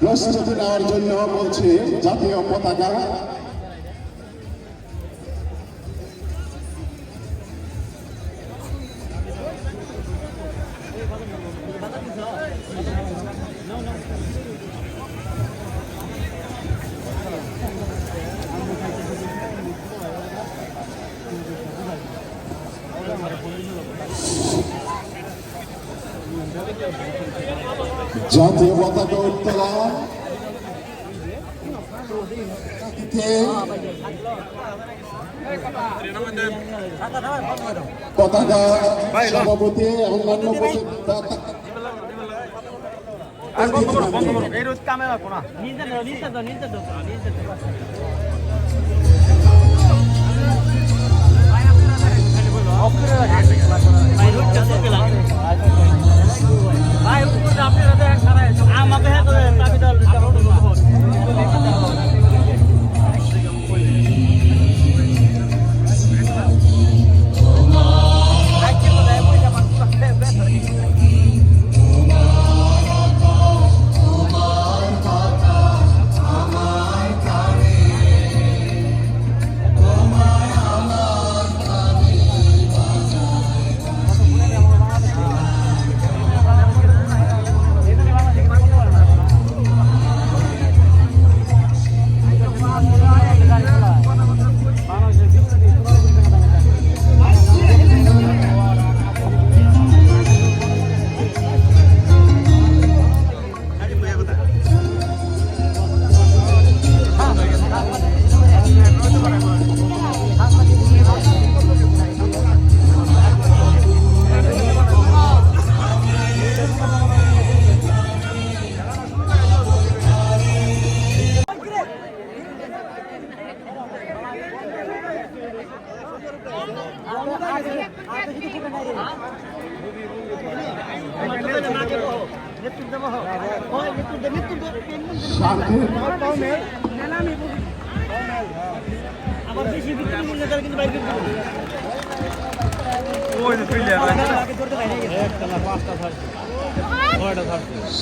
প্রস্তুতি নেওয়ার জন্য বলছি জাতীয় পতাকা জাতীয় পতাকা উত্তোলন পতাকা সভাপতি অন্যান্য এই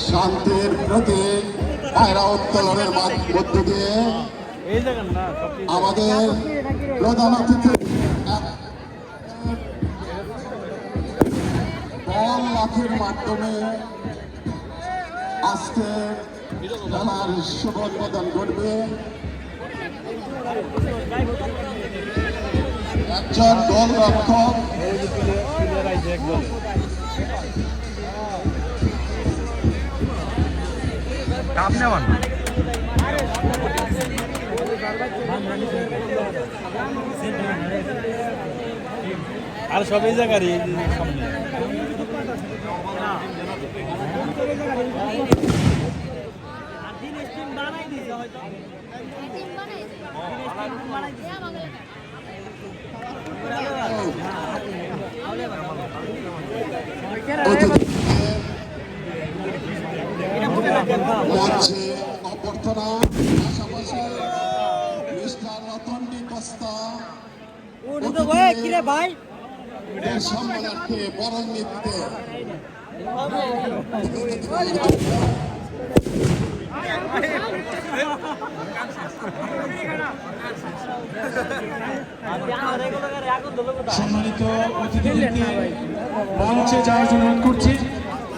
শান্তির প্রতি পায়রা উত্তোলনের মাধ- মধ্য দিয়ে আমাদের প্রধান অতিথি বল মাধ্যমে আজকে খেলার শুভ উদ্বোধন করবে। একজন গোলরক্ষক। নেওয়ান? আর সব এই জায়গারই সামনে। মঞ্চে অভ্যর্থনা পাশাপাশি মিস্টার রতন ডি কস্তা ভাই সম্মানার্থে বরণ নৃত্যে সম্মানিত অতিথিদেরকে মঞ্চে যাওয়ার জন্য অনুরোধ করছি।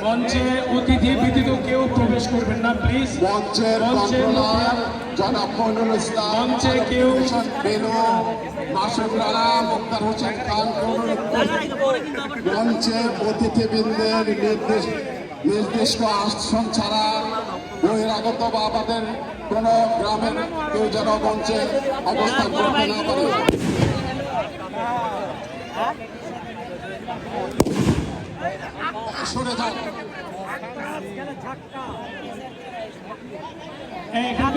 মঞ্চে অতিথি ব্যতীত কেউ প্রবেশ করবেন না প্লিজ মঞ্চের ইসলাম মঞ্চে কেউ- মুক্তার হোসেন খান মঞ্চে অতিথিবৃন্দের নির্দেশ নির্দিষ্ট আসন ছাড়া বহিরাগত বা আমাদের কোন গ্রামের কেউ যেন মঞ্চে অবস্থান করতে না পারে। সরে যান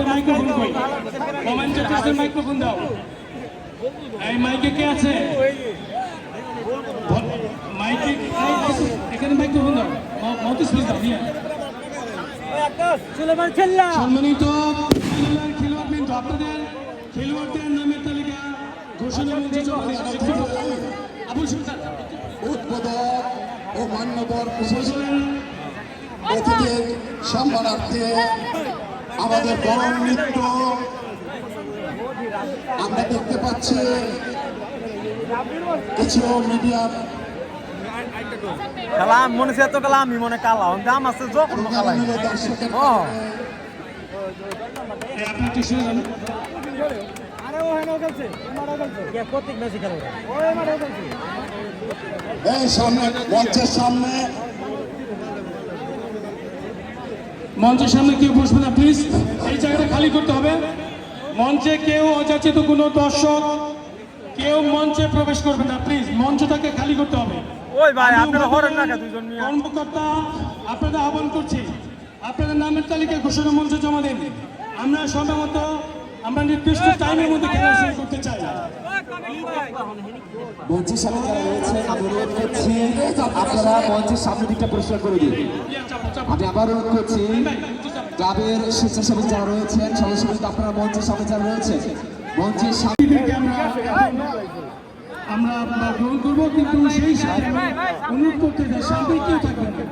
মাইক্রোফোন কই? মাইক্রোফোন দাও। এই, মাইকে কে আছে? মাইকে এখানে মাইক্রোফোন দাও। মতি স্পিচ দাও, নিয়ে সম্মানিত খেলোয়াড়বৃন্দ আপনাদের খেলোয়াড়দের নামের তালিকা ঘোষণা উদ্বোধক ও মান্যবর অতিথির সম্মানার্থে আমাদের বরণ নৃত্য আমরা দেখতে পাচ্ছি কিছু মিডিয়া খেলা মনে এত খেলা আমি মনে কালা। দাম আছে যখন কালাই। ও। মঞ্চের সামনে। কেউ বসবে না প্লিজ এই জায়গাটা খালি করতে হবে। মঞ্চে কেউ অযাচিত কোনো দর্শক কেউ মঞ্চে প্রবেশ করবে না প্লিজ মঞ্চটাকে খালি করতে হবে। ওই ভাই আপনারা হরেন না দুজন মিয়া? কর্মকর্তা আপনাদের আহ্বান করছি আপনাদের নামের তালিকা ঘোষণা মঞ্চে জমা দিন। আমরা সম্ভবত আমরা নির্দিষ্ট টাইমের মধ্যে খেলা শুরু করতে চাই। মঞ্চের সামনে যারা রয়েছে আমি অনুরোধ করছি আপনারা মঞ্চের সামনের দিকটা পরিষ্কার করে দিন। আমি আবার অনুরোধ করছি ক্লাবের স্বেচ্ছাসেবী যারা রয়েছেন আপনারা মঞ্চের সামনে যারা রয়েছেন মঞ্চের সামনে আমরা আমরা আমরা গ্রহণ করব কিন্তু সেই সাথে অনুরোধ করতে চাই সামনে কেউ থাকবে না।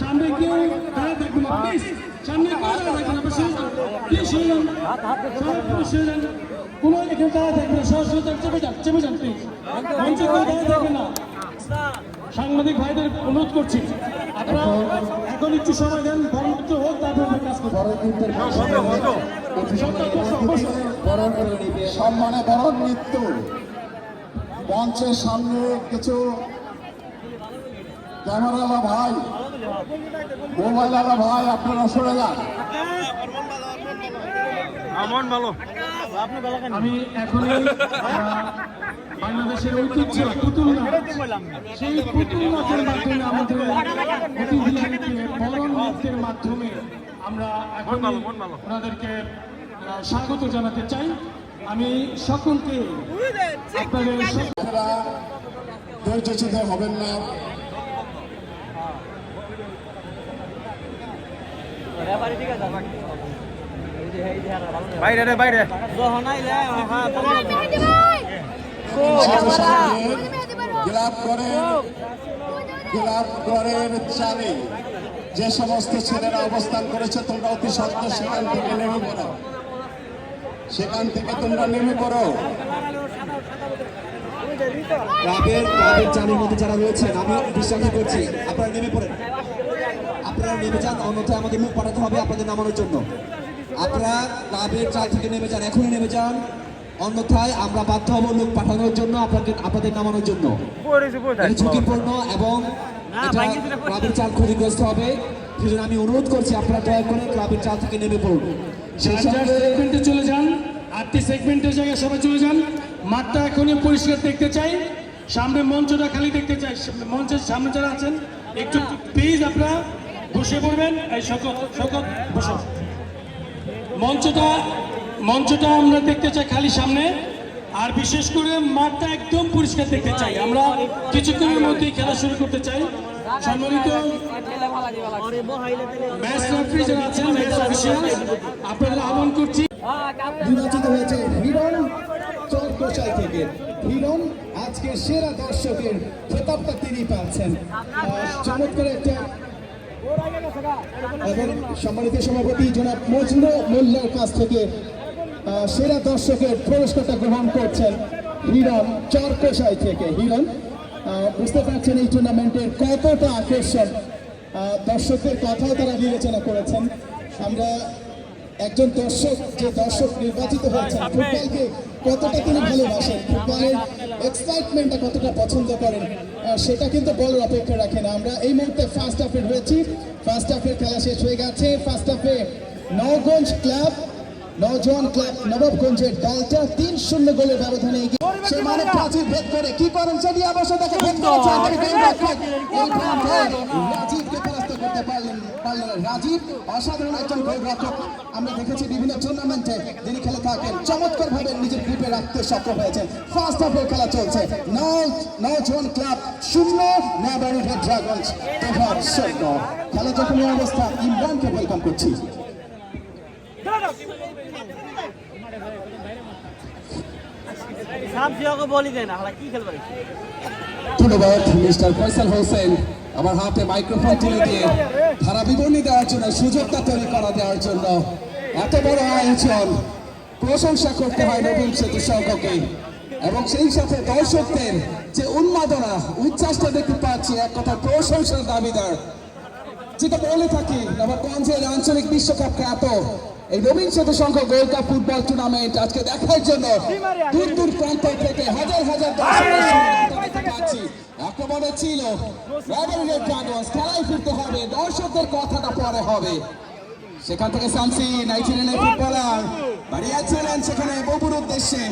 সামনে কেউ দাঁড়া থাকবে না। প্লিজ সামনে কেউ দাঁড়া থাকবে না। প্লিজ যান। যান। কোনো এখানে দাঁড়া থাকবে না। সরাসরি চেপে যান চেপে যান প্লিজ মঞ্চে কেউ দাঁড়া থাকবে না। সাংবাদিক ভাইদের অনুরোধ করছি। আপনারা এখন একটু সময় দেন হোক তারপর কাজ করব। সম্মানে বরণ নৃত্য। মঞ্চের সামনে কিছু ক্যামেরালা ভাই মোবাইলালা ভাই আপনারা সরে যান। আমন ভালো। আমি এখন বাংলাদেশের ঐতিহ্য পুতুল নাচ সেই পুতুল নাচের মাধ্যমে আমাদের অতিথিদেরকে বরণ নৃত্যের মাধ্যমে আমরা এখন ওনাদেরকে স্বাগত জানাতে চাই। আমি সকলকে আপনাদের ধৈর্যচ্যুত হবেন না। বাইরে রে বাইরে। গ্লাব করের চালে যে সমস্ত ছেলেরা অবস্থান করেছে তোমরা অতি সত্য সেখান থেকে নেমে পড়ো। সেখান থেকে তোমরা নেমে পড়ো। ক্লাবের ক্লাবের চালের মধ্যে যারা রয়েছেন আমি বিশ্বাস করছি আপনারা নেমে পড়েন। আপনারা নেমে যান অন্যথায় আমাকে মুখ পাঠাতে হবে আপনাদের নামানোর জন্য। আপনারা ক্লাবের চাল থেকে নেমে যান এখনই নেমে যান। অন্যথায় আমরা বাধ্য হব লোক পাঠানোর জন্য আপনাকে আপনাদের নামানোর জন্য। ঝুঁকিপূর্ণ এবং ক্লাবের চাল ক্ষতিগ্রস্ত হবে। সেজন্য আমি অনুরোধ করছি আপনারা দয়া করে ক্লাবের চাল থেকে নেমে পড়ুন। সেগমেন্টে চলে যান। আটটি সেগমেন্টের জায়গায় সবাই চলে যান। মাঠটা এখনই পরিষ্কার দেখতে চাই। সামনে মঞ্চটা খালি দেখতে চাই। মঞ্চের সামনে যারা আছেন একটু প্লিজ আপনারা বসে পড়বেন। এই শকত শকত বসো। মঞ্চটা মঞ্চটা আমরা দেখতে চাই খালি সামনে। আর বিশেষ করে মাঠটা একদম পরিষ্কার দেখতে চাই। আমরা কিছুক্ষণের মধ্যেই খেলা শুরু করতে চাই। সম্মানিত ম্যাচ আহ্বান করছি। নির্বাচিত হয়েছে হিরণ থেকে। হিরণ, আজকে সেরা দর্শকের খেতাবটা তিনি পাচ্ছেন। চমৎকার একটা এবং সম্মানিত সভাপতি জনাব মজনু মোল্লার কাছ থেকে সেরা দর্শকের পুরস্কারটা গ্রহণ করছেন হিরণ চরকোশাই থেকে। হিরণ বুঝতে পারছেন এই টুর্নামেন্টের কতটা আকর্ষণ। দর্শকদের কথাও তারা বিবেচনা করেছেন। আমরা একজন দর্শক, যে দর্শক নির্বাচিত হয়েছেন, ফুটবলকে কতটা তিনি ভালোবাসেন, ফুটবলের এক্সাইটমেন্টটা কতটা পছন্দ করেন সেটা কিন্তু বলার অপেক্ষা রাখে না আমরা এই মুহূর্তে ফার্স্ট হাফে রয়েছি। ফার্স্ট হাফের খেলা শেষ হয়ে গেছে। ফার্স্ট হাফে নওগঞ্জ ক্লাব নজওয়ান ক্লাব নবাবগঞ্জের দলটা তিন শূন্য গোলের ব্যবধানে এগিয়ে সে মানে প্রাচীর ভেদ করে। কি করেন? সেটি অবশ্য তাকে ভেদ করেছেন তিনি গোলরক্ষক। রাজীবকে পরাস্ত করতে পারলেন পারলেন রাজীব। অসাধারণ একজন গোলরক্ষক। আমরা দেখেছি বিভিন্ন টুর্নামেন্টে যিনি খেলে থাকেন। চমৎকার ভাবে নিজের গ্রুপে রাখতে সক্ষম হয়েছেন। ফার্স্ট হাফের খেলা চলছে। নজন ক্লাব শূন্য ড্রাগনস। খেলা যখন অবস্থা ইমরানকে ওয়েলকাম করছি সামসিয়াকে বলি দেন হালা কি খেলবে ধন্যবাদ, মিস্টার ফয়সাল হোসেন। আমার হাতে মাইক্রোফোন তুলে দিয়ে ধারা বিবরণী দেওয়ার জন্য, সুযোগটা তৈরি করা দেওয়ার জন্য। এত বড় আয়োজন, প্রশংসা করতে হয় নবীন সেতু সংঘকে এবং সেই সাথে দর্শকদের যে উন্মাদনা, উচ্ছ্বাসটা দেখতে পাচ্ছি, এক কথা প্রশংসার দাবিদার। যেটা বলে থাকি, নবাবগঞ্জের আঞ্চলিক বিশ্বকাপ খ্যাত এই Rabindra Sangha gold cup football tournament আজকে দেখার জন্য দূর দূর প্রান্ত থেকে হাজার হাজার আক্রমণে ছিল। খেলায় ফিরতে হবে দর্শকদের কথাটা পরে হবে। সেখান থেকে সামসি নাইজেরিয়ানের ফুটবলার বাড়িয়েছিলেন সেখানে ববুর উদ্দেশ্যে।